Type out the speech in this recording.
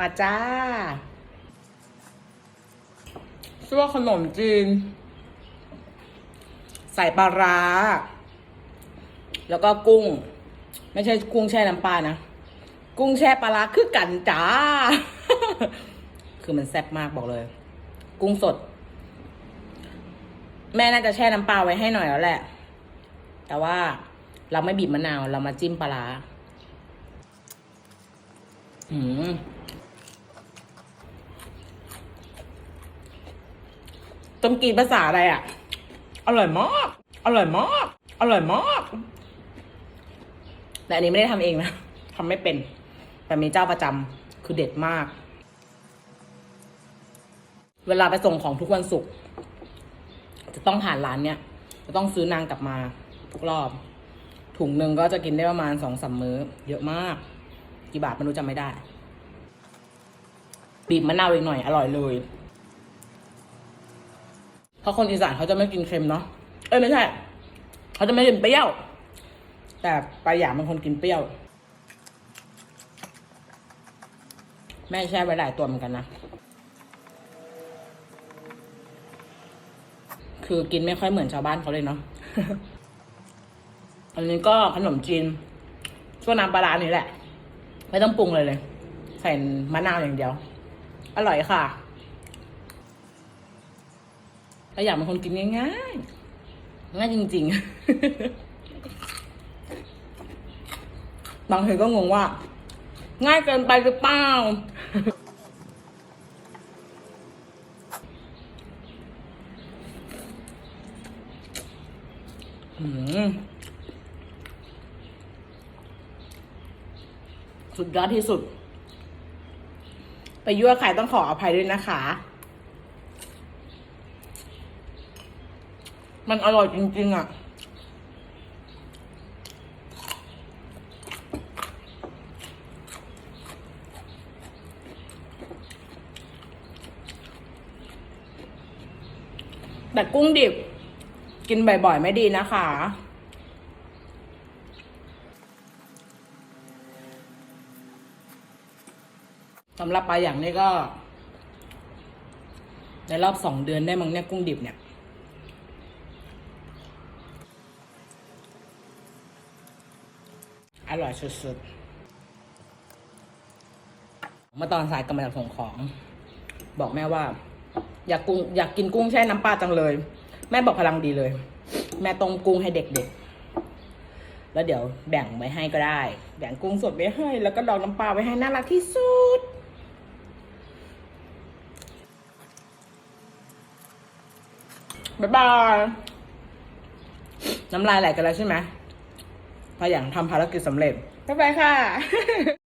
มาจ้าชื่อว่าขนมจีน ใส่ปลาร้า แล้วก็กุ้ง ไม่ใช่กุ้งแช่น้ำปลานะ กุ้งแช่ปลาร้าคือกันจ้า คือมันแซ่บมากบอกเลย กุ้งสด แม่น่าจะแช่น้ำปลาไว้ให้หน่อยแล้วแหละ แต่ว่าเราไม่บีบมะนาว เรามาจิ้มปลาร้าอืม มกีภาษาอะไรอะ อร่อยมาก อร่อยมาก อร่อยมาก แต่อันนี้ไม่ได้ทำเองนะทำไม่เป็น แต่มีเจ้าประจำคือเด็ดมาก เวลาไปส่งของทุกวันศุกร์จะต้องผ่านร้านเนี้ยจะต้องซื้อนางกลับมาทุกรอบ ถุงหนึ่งก็จะกินได้ประมาณสองสามมื้อ เยอะมาก กี่บาทไม่รู้จำไม่ได้ บีบมะนาวอีกหน่อยอร่อยเลย เพราะคนอีสานเขาจะไม่กินเค็มเนาะ เอ้ยไม่ใช่ เขาจะไม่กินเปรี้ยว แต่ปลาหยามเป็นคนกินเปรี้ยว แม่แช่ไว้หลายตัวเหมือนกันนะ คือกินไม่ค่อยเหมือนชาวบ้านเขาเลยเนาะ อันนี้ก็ขนมจีนช่วน้ำปลาร้านี่แหละ ไม่ต้องปรุงเลยเลย ใส่มะนาวอย่างเดียว อร่อยค่ะ ถ้าอยากเป็นคนกินง่ายๆง่ายจริง ๆ บางทีก็งงว่า ง่ายเกินไปหรือเปล่าสุดยอดที่สุด ไปยั่วใครต้องขออภัยด้วยนะคะ มันอร่อยจริง ๆ อะ แต่กุ้งดิบ กินบ่อย ๆ ไม่ดีนะคะสำหรับปลาอย่างนี้ก็ ในรอบสองเดือนได้มั้งเนี่ยกุ้งดิบเนี่ย อร่อยสุดๆ เมื่อตอนสายกำลังส่งของ บอกแม่ว่า อยากกุ้งอยากกินกุ้งแช่น้ำปลาจังเลย แม่บอกพลังดีเลย แม่ต้มกุ้งให้เด็กๆ แล้วเดี๋ยวแบ่งไว้ให้ก็ได้ แบ่งกุ้งสดไว้ให้ แล้วก็ดองน้ำปลาไว้ให้น่ารักที่สุดบ๊ายบายน้ำลายไหลกันแล้วใช่ไหม พออย่างทำภารกิจสำเร็จบ๊ายบายค่ะ